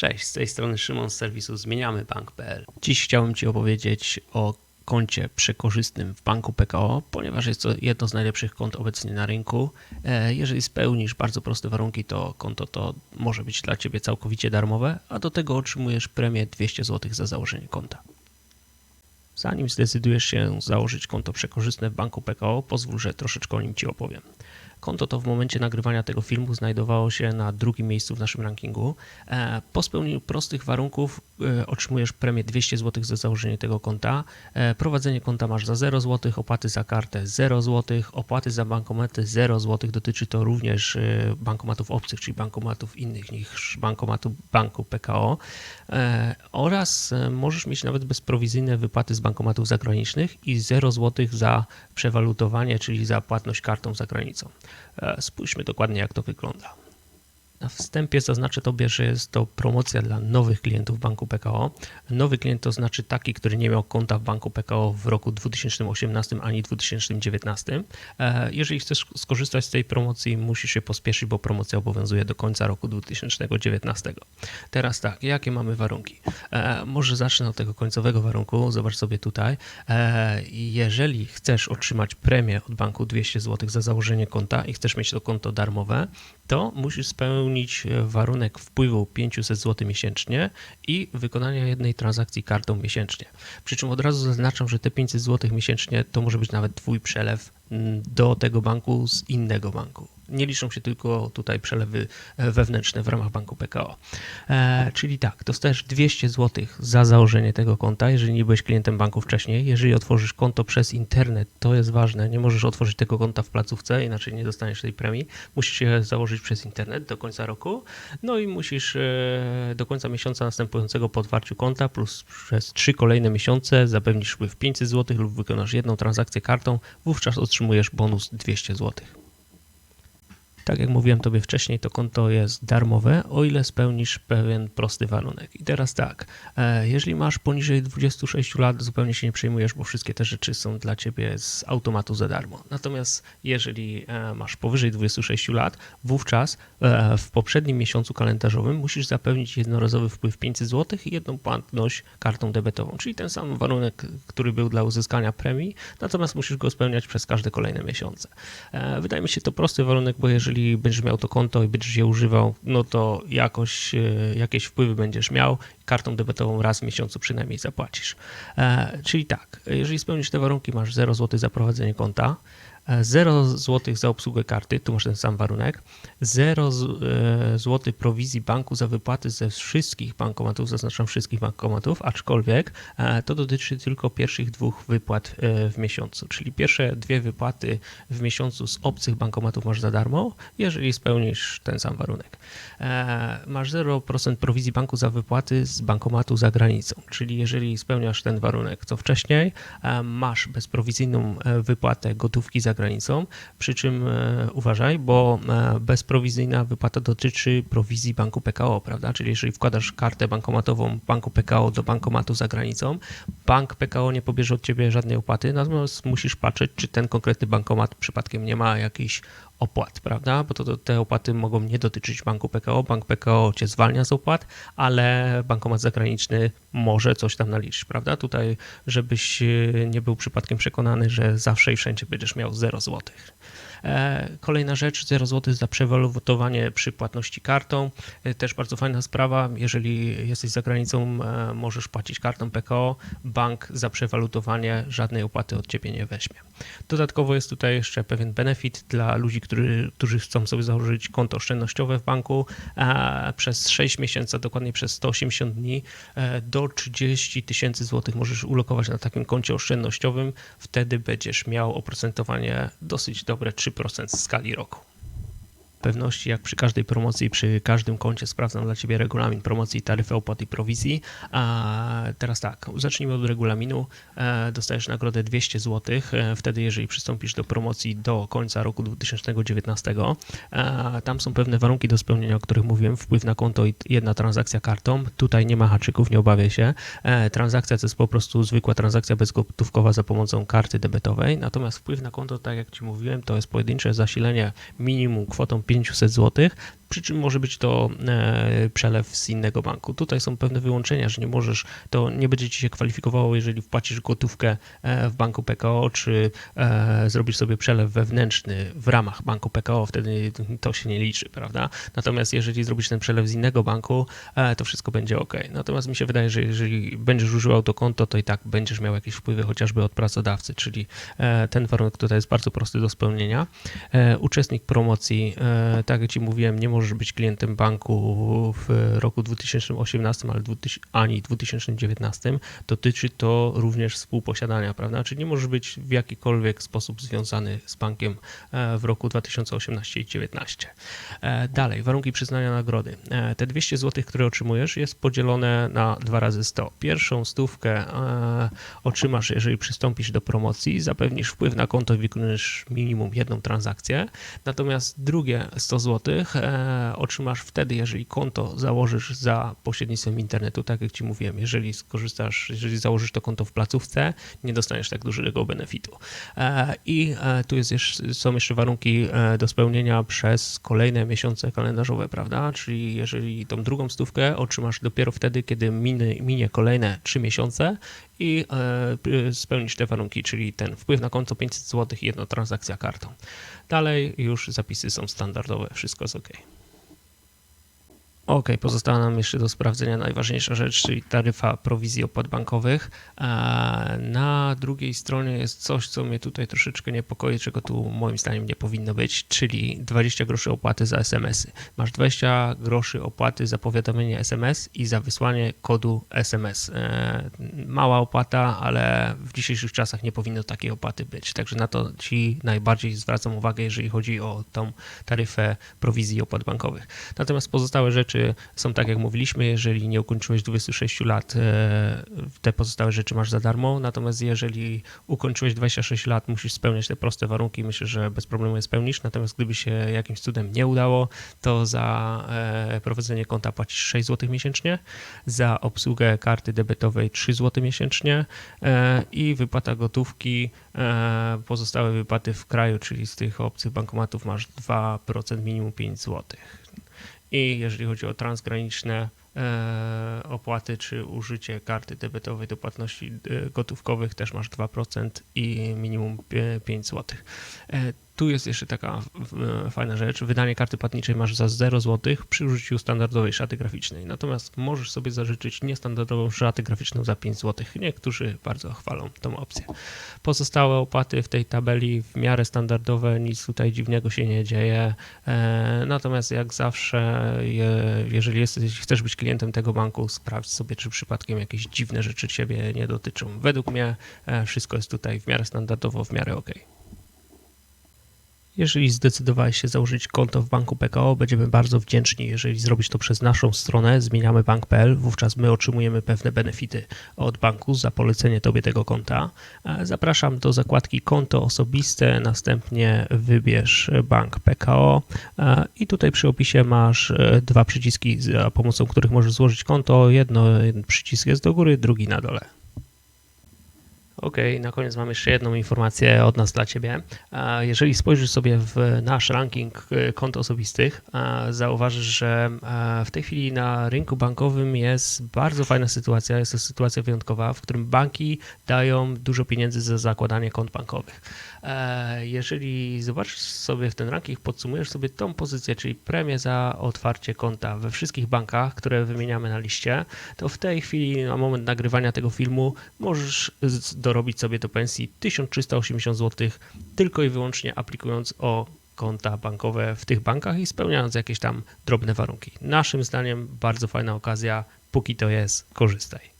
Cześć, z tej strony Szymon z serwisu zmieniamybank.pl. Dziś chciałem Ci opowiedzieć o koncie przekorzystnym w banku PKO, ponieważ jest to jedno z najlepszych kont obecnie na rynku. E, Jeżeli spełnisz bardzo proste warunki, to konto to może być dla Ciebie całkowicie darmowe, a do tego otrzymujesz premię 200 zł za założenie konta. Zanim zdecydujesz się założyć konto przekorzystne w banku PKO, pozwól, że troszeczkę o nim Ci opowiem. Konto to w momencie nagrywania tego filmu znajdowało się na drugim miejscu w naszym rankingu. E, Po spełnieniu prostych warunków e, otrzymujesz premię 200 zł za założenie tego konta. E, Prowadzenie konta masz za 0 zł, opłaty za kartę 0 zł, opłaty za bankomaty 0 zł. Dotyczy to również bankomatów obcych, czyli bankomatów innych niż bankomatu banku PKO. Oraz możesz mieć nawet bezprowizyjne wypłaty z bankomatów zagranicznych i 0 zł za przewalutowanie, czyli za płatność kartą za granicą. E, Spójrzmy dokładnie, jak to wygląda. Na wstępie zaznaczę Tobie, że jest to promocja dla nowych klientów banku PKO. Nowy klient to znaczy taki, który nie miał konta w banku PKO w roku 2018 ani 2019. E, Jeżeli chcesz skorzystać z tej promocji, musisz się pospieszyć, bo promocja obowiązuje do końca roku 2019. Teraz tak, jakie mamy warunki? E, Może zacznę od tego końcowego warunku. Zobacz sobie tutaj. E, Jeżeli chcesz otrzymać premię od banku 200 zł za założenie konta i chcesz mieć to konto darmowe, to musisz spełnić e, warunek wpływu 500 zł miesięcznie i wykonania jednej transakcji kartą miesięcznie. Przy czym od razu zaznaczam, że te 500 zł miesięcznie to może być nawet Twój przelew mm, do tego banku z innego banku. Nie liczą się tylko tutaj przelewy e, wewnętrzne w ramach banku PKO. E, czyli tak, dostajesz 200 zł za założenie tego konta, jeżeli nie byłeś klientem banku wcześniej. Jeżeli otworzysz konto przez internet, to jest ważne, nie możesz otworzyć tego konta w placówce, inaczej nie dostaniesz tej premii. Musisz je założyć przez internet do końca roku, no i musisz e, do końca miesiąca następującego po otwarciu konta plus przez trzy kolejne miesiące zapewnisz wpływ 500 zł lub wykonasz jedną transakcję kartą, wówczas otrzymujesz bonus 200 zł. Tak jak mówiłem Tobie wcześniej, to konto jest darmowe, o ile spełnisz pewien prosty warunek. I teraz tak, e, jeżeli masz poniżej 26 lat, zupełnie się nie przejmujesz, bo wszystkie te rzeczy są dla Ciebie z automatu za darmo. Natomiast jeżeli e, masz powyżej 26 lat, wówczas e, w poprzednim miesiącu kalendarzowym musisz zapewnić jednorazowy wpływ 500 zł i jedną płatność kartą debetową, czyli ten sam warunek, który był dla uzyskania premii, natomiast musisz go spełniać przez każde kolejne miesiące. Wydaje mi się to prosty warunek, bo jeżeli będziesz miał to konto i będziesz je używał, no to jakoś, e, jakieś wpływy będziesz miał. Kartą debetową raz w miesiącu przynajmniej zapłacisz. E, Czyli tak, jeżeli spełnisz te warunki, masz 0 zł za prowadzenie konta, e, 0 zł za obsługę karty, tu masz ten sam warunek, 0 zł prowizji banku za wypłaty ze wszystkich bankomatów, zaznaczam wszystkich bankomatów, aczkolwiek e, to dotyczy tylko pierwszych dwóch wypłat e, w miesiącu, czyli pierwsze dwie wypłaty w miesiącu z obcych bankomatów masz za darmo, jeżeli spełnisz ten sam warunek. E, Masz 0% prowizji banku za wypłaty z bankomatu za granicą, czyli jeżeli spełniasz ten warunek co wcześniej, e, masz bezprowizyjną e, wypłatę gotówki za granicą, przy czym e, uważaj, bo e, bezprowizyjna wypłata dotyczy prowizji banku PKO, prawda? Czyli jeżeli wkładasz kartę bankomatową banku PKO do bankomatu za granicą, bank PKO nie pobierze od ciebie żadnej opłaty, natomiast musisz patrzeć, czy ten konkretny bankomat przypadkiem nie ma jakichś opłat, prawda? Bo to, to te opłaty mogą nie dotyczyć banku PKO. Bank PKO cię zwalnia z opłat, ale bankomat zagraniczny może coś tam naliczyć, prawda? Tutaj, żebyś e, nie był przypadkiem przekonany, że zawsze i wszędzie będziesz miał 0 złotych. E, Kolejna rzecz, 0 zł za przewalutowanie przy płatności kartą. E, Też bardzo fajna sprawa. Jeżeli jesteś za granicą, e, możesz płacić kartą PKO. Bank za przewalutowanie żadnej opłaty od ciebie nie weźmie. Dodatkowo jest tutaj jeszcze pewien benefit dla ludzi, którzy, chcą sobie założyć konto oszczędnościowe w banku przez 6 miesięcy, dokładnie przez 180 dni do 30 tysięcy złotych możesz ulokować na takim koncie oszczędnościowym. Wtedy będziesz miał oprocentowanie dosyć dobre 3% w skali roku pewności, jak przy każdej promocji przy każdym koncie sprawdzam dla Ciebie regulamin promocji, taryfy opłat i prowizji. A teraz tak, zacznijmy od regulaminu. E, Dostajesz nagrodę 200 zł, e, wtedy jeżeli przystąpisz do promocji do końca roku 2019. E, Tam są pewne warunki do spełnienia, o których mówiłem, wpływ na konto i jedna transakcja kartą. Tutaj nie ma haczyków, nie obawiaj się. Transakcja to jest po prostu zwykła transakcja bezgotówkowa za pomocą karty debetowej, natomiast wpływ na konto, tak jak Ci mówiłem, to jest pojedyncze zasilenie minimum kwotą 500 zł, przy czym może być to e, przelew z innego banku. Tutaj są pewne wyłączenia, że nie możesz, to nie będzie ci się kwalifikowało, jeżeli wpłacisz gotówkę e, w banku PKO, czy e, zrobisz sobie przelew wewnętrzny w ramach banku PKO, wtedy to się nie liczy, prawda? Natomiast jeżeli zrobisz ten przelew z innego banku, to wszystko będzie ok. Natomiast mi się wydaje, że jeżeli będziesz używał to konto, to i tak będziesz miał jakieś wpływy chociażby od pracodawcy, czyli ten warunek tutaj jest bardzo prosty do spełnienia. Uczestnik promocji, tak jak Ci mówiłem, nie możesz być klientem banku w roku 2018 ale 2000, ani 2019. Dotyczy to również współposiadania, prawda? Czyli nie możesz być w jakikolwiek sposób związany z bankiem e, w roku 2018 i 2019. E, Dalej, warunki przyznania nagrody. E, Te 200 zł, które otrzymujesz, jest podzielone na dwa razy 100. Pierwszą stówkę e, otrzymasz, jeżeli przystąpisz do promocji, zapewnisz wpływ na konto i wykonujesz minimum jedną transakcję. Natomiast drugie 100 zł e, otrzymasz wtedy, jeżeli konto założysz za pośrednictwem internetu, tak jak Ci mówiłem, jeżeli skorzystasz, jeżeli założysz to konto w placówce, nie dostaniesz tak dużego benefitu. E, I e, tu jest jeszcze, są jeszcze warunki do spełnienia przez kolejne miesiące kalendarzowe, prawda? Czyli jeżeli tą drugą stówkę otrzymasz dopiero wtedy, kiedy minie, minie kolejne 3 miesiące i spełnisz te warunki, czyli ten wpływ na konto 500 zł i jedna transakcja kartą. Dalej już zapisy są standardowe, wszystko jest ok. Ok, pozostała nam jeszcze do sprawdzenia najważniejsza rzecz, czyli taryfa prowizji opłat bankowych. Na drugiej stronie jest coś, co mnie tutaj troszeczkę niepokoi, czego tu moim zdaniem nie powinno być, czyli 20 groszy opłaty za SMS-y. Masz 20 groszy opłaty za powiadomienie SMS i za wysłanie kodu SMS. E, Mała opłata, ale w dzisiejszych czasach nie powinno takiej opłaty być. Także na to Ci najbardziej zwracam uwagę, jeżeli chodzi o tą taryfę prowizji opłat bankowych. Natomiast pozostałe rzeczy są tak, jak mówiliśmy, jeżeli nie ukończyłeś 26 lat, e, te pozostałe rzeczy masz za darmo, natomiast jeżeli ukończyłeś 26 lat, musisz spełniać te proste warunki, myślę, że bez problemu je spełnisz, natomiast gdyby się jakimś cudem nie udało, to za e, prowadzenie konta płacisz 6 zł miesięcznie, za obsługę karty debetowej 3 zł miesięcznie e, i wypłata gotówki, pozostałe wypłaty w kraju, czyli z tych obcych bankomatów masz 2% minimum 5 zł. I jeżeli chodzi o transgraniczne e, opłaty czy użycie karty debetowej do płatności e, gotówkowych, też masz 2% i minimum pie- 5 zł. Tu jest jeszcze taka e, fajna rzecz. Wydanie karty płatniczej masz za 0 zł przy użyciu standardowej szaty graficznej. Natomiast możesz sobie zażyczyć niestandardową szatę graficzną za 5 zł. Niektórzy bardzo chwalą tą opcję. Pozostałe opłaty w tej tabeli w miarę standardowe, nic tutaj dziwnego się nie dzieje. E, Natomiast jak zawsze, je- jeżeli jesteś, chcesz być klientem tego banku, sprawdź sobie, czy przypadkiem jakieś dziwne rzeczy Ciebie nie dotyczą. Według mnie e, wszystko jest tutaj w miarę standardowo, w miarę ok. Jeżeli zdecydowałeś się założyć konto w banku PKO, będziemy bardzo wdzięczni, jeżeli zrobisz to przez naszą stronę zmieniamybank.pl. Wówczas my otrzymujemy pewne benefity od banku za polecenie Tobie tego konta. Zapraszam do zakładki konto osobiste, następnie wybierz bank PKO i tutaj przy opisie masz e, dwa przyciski, za pomocą których możesz złożyć konto. Jedno, jeden przycisk jest do góry, drugi na dole. Ok, na koniec mam jeszcze jedną informację od nas dla Ciebie. Jeżeli spojrzysz sobie w nasz ranking e, kont osobistych, zauważysz, że w tej chwili na rynku bankowym jest bardzo fajna sytuacja. Jest to sytuacja wyjątkowa, w którym banki dają dużo pieniędzy za zakładanie kont bankowych. E, Jeżeli zobaczysz sobie w ten ranking, podsumujesz sobie tą pozycję, czyli premię za otwarcie konta we wszystkich bankach, które wymieniamy na liście, to w tej chwili, na moment nagrywania tego filmu, możesz z- dorobić sobie do pensji 1380 zł tylko i wyłącznie aplikując o konta bankowe w tych bankach i spełniając jakieś tam drobne warunki. Naszym zdaniem bardzo fajna okazja, póki to jest, korzystaj.